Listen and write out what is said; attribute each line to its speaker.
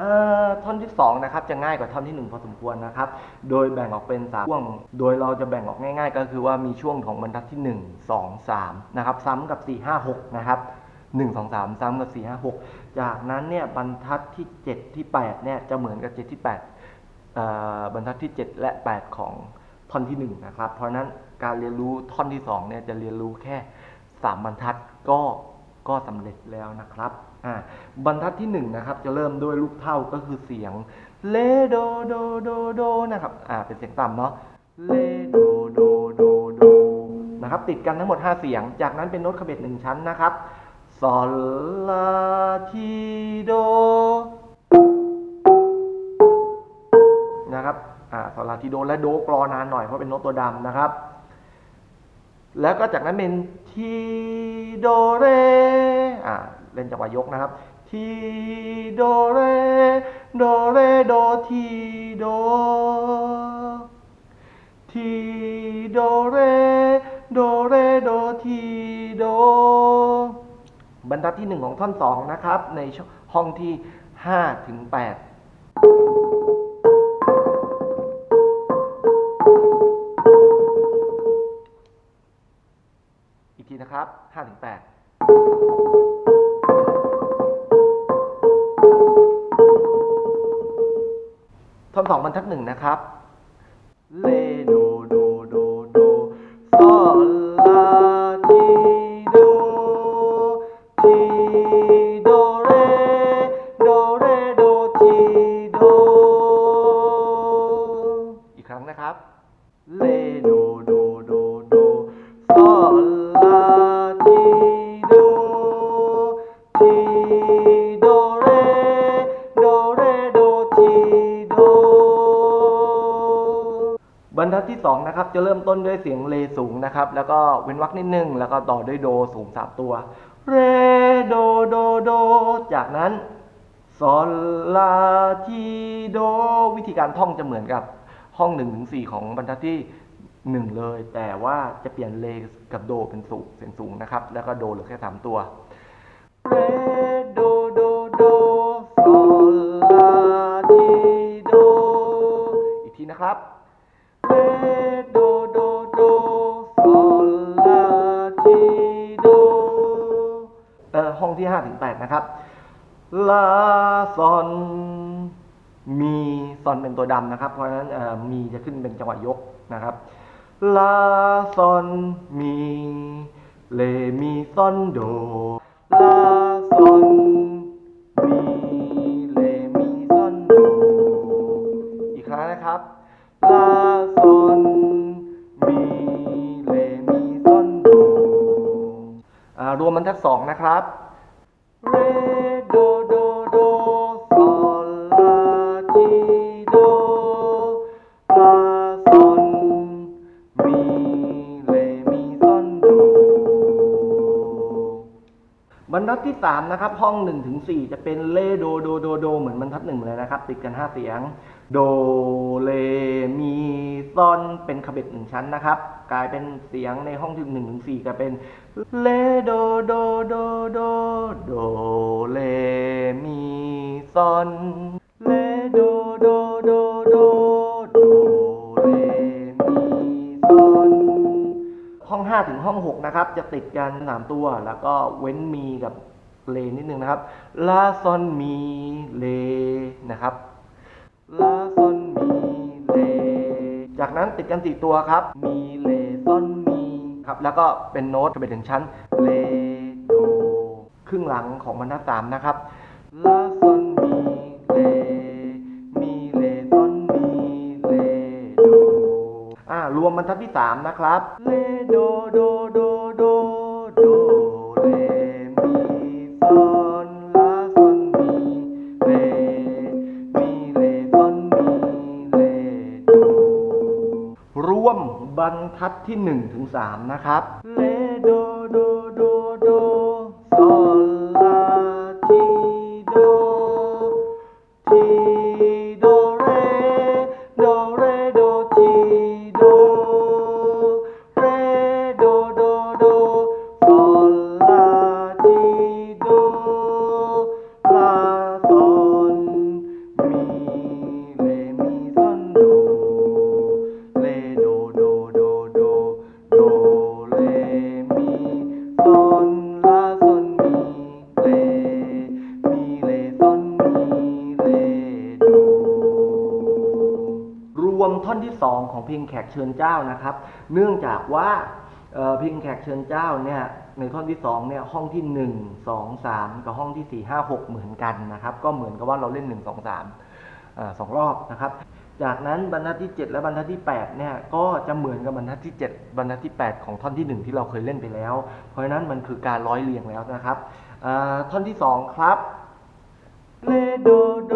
Speaker 1: เอ่อท่อนที่สองนะครับจะง่ายกว่าท่อนที่หนึ่งพอสมควรนะครับ โดยแบ่งออกเป็นสามช่วง โดยเราจะแบ่งออกง่าย ๆ ก็คือว่ามีช่วงของบรรทัดที่หนึ่งสองสามนะครับซ้ำกับสี่ห้าหกนะครับหนึ่งสองสามซ้ำกับสี่ห้าหกจากนั้นเนี่ยบรรทัดที่เจ็ดที่แปดเนี่ยจะเหมือนกับเจ็ดที่แปดบรรทัดที่เจ็ดและแปดของท่อนที่หนึ่งนะครับ เพราะฉะนั้นการเรียนรู้ท่อนที่สองเนี่ยจะเรียนรู้แค่สามบรรทัดก็ ก็สำเร็จแล้วนะครับอ่าบรรทัดที่หนึ่งนะครับจะเริ่มด้วยลูกเท่าก็คือเสียงเลโดโดโดโดนะครับอ่าเป็นเสียงต่ำเนาะเลโดโดโดโดนะครับติดกันทั้งหมด 5 เสียง จากนั้นเป็นโน้ตคาเบตหนึ่งชั้นนะครับซอลลาทีโดนะครับอ่าสลาทีโดและโดกรอนานหน่อยเพราะเป็นโน้ตตัวดำนะครับ แล้วก็จากนั้นเป็นทีโดเร เล่นจังหวะยกนะครับ ทีโดเรโดเรโดทีโด ทีโดเรโดเรโดทีโด บรรทัดที่หนึ่งของท่อนสองนะครับ ในห้องที่ห้าถึงแปดอีกทีนะครับ5 ท่อนสองบรรทัดหนึ่งนะครับ เล 2นะครับจะเริ่มต้นด้วยเสียงเลสูงนะครับ แล้วก็เว้นวรรคนิดนึง แล้วก็ต่อด้วยโดสูงสามตัวเรโดโดโด จากนั้นซอลลาทีโด วิธีการท่องจะเหมือนกับห้อง1นถึงสของบรรทัดที่ 1 เลย แต่ว่าจะเปลี่ยนเลกับโดเป็นสูงเสียงสูงนะครับ แล้วก็โดเหลือแค่ 3 ตัวเรโดโดโดซอลลาทีโด อีกทีนะครับ ที่5ถึง8นะครับลาซอนมีซอนเป็นตัวดำนะครับ เพราะฉะนั้นมีจะขึ้นเป็นจังหวะยกนะครับลาซอนมีเลมีซอนโดลาซอนมีเลมีซอนโดอีกครั้งนะครับลาซอนมีเลมีซอนโดรวมบรรทัดสองนะครับ เ3 นะครับ ห้อง 1 ถึง 4 จะเป็นเลโดโดโดโด เหมือนบรรทัดหนึ่งเลยนะครับ ติดกัน 5 เสียง โดเลมีซอนเป็นขบเบ็ดหนึ่งชั้นนะครับ กลายเป็นเสียงในห้องที่หนึ่งถึงสี่ก็เป็นเลโดโดโดโดโดเลมีซอนเลโดโดโดโดโดเลมีซอนห้องห้าถึงห้องหกนะครับ จะติดกันสามตัว แล้วก็เว้นมีกับ เลนิดนึงนะครับลาซอนมีเลนะครับลาซอนมีเลจากนั้นติดกัน4ตัวครับ มีเลซอนมีครับแล้วก็เป็นโน้ตไปถึงชั้นเลโดครึ่งหลังของบรรทัดสามนะครับลาซอนมีเลมีเลซอนมีเลโดอ่ารวมบรรทัดที่3นะครับเลโดโดโดโดโด รรทัดที่1ถึง3นะครับ ของเพลงแขกเชิญเจ้านะครับ เนื่องจากว่าเอ่อเพลงแขกเชิญเจ้าเนี่ยในท่อนที่2เนี่ยห้องที่ 1 2 3 กับห้องที่ 4 5 6 เหมือนกันนะครับ ก็เหมือนกับว่าเราเล่น 1 2 3อ่าสองรอบนะครับ จากนั้นบรรทัดที่ 7 และบรรทัดที่8เนี่ยก็จะเหมือนกับบรรทัดที่ 7 บรรทัดที่ 8 ของท่อนที่ 1 ที่เราเคยเล่นไปแล้ว เพราะฉะนั้นมันคือการร้อยเรียงแล้วนะครับท่อนที่ 2 ครับเลโดโด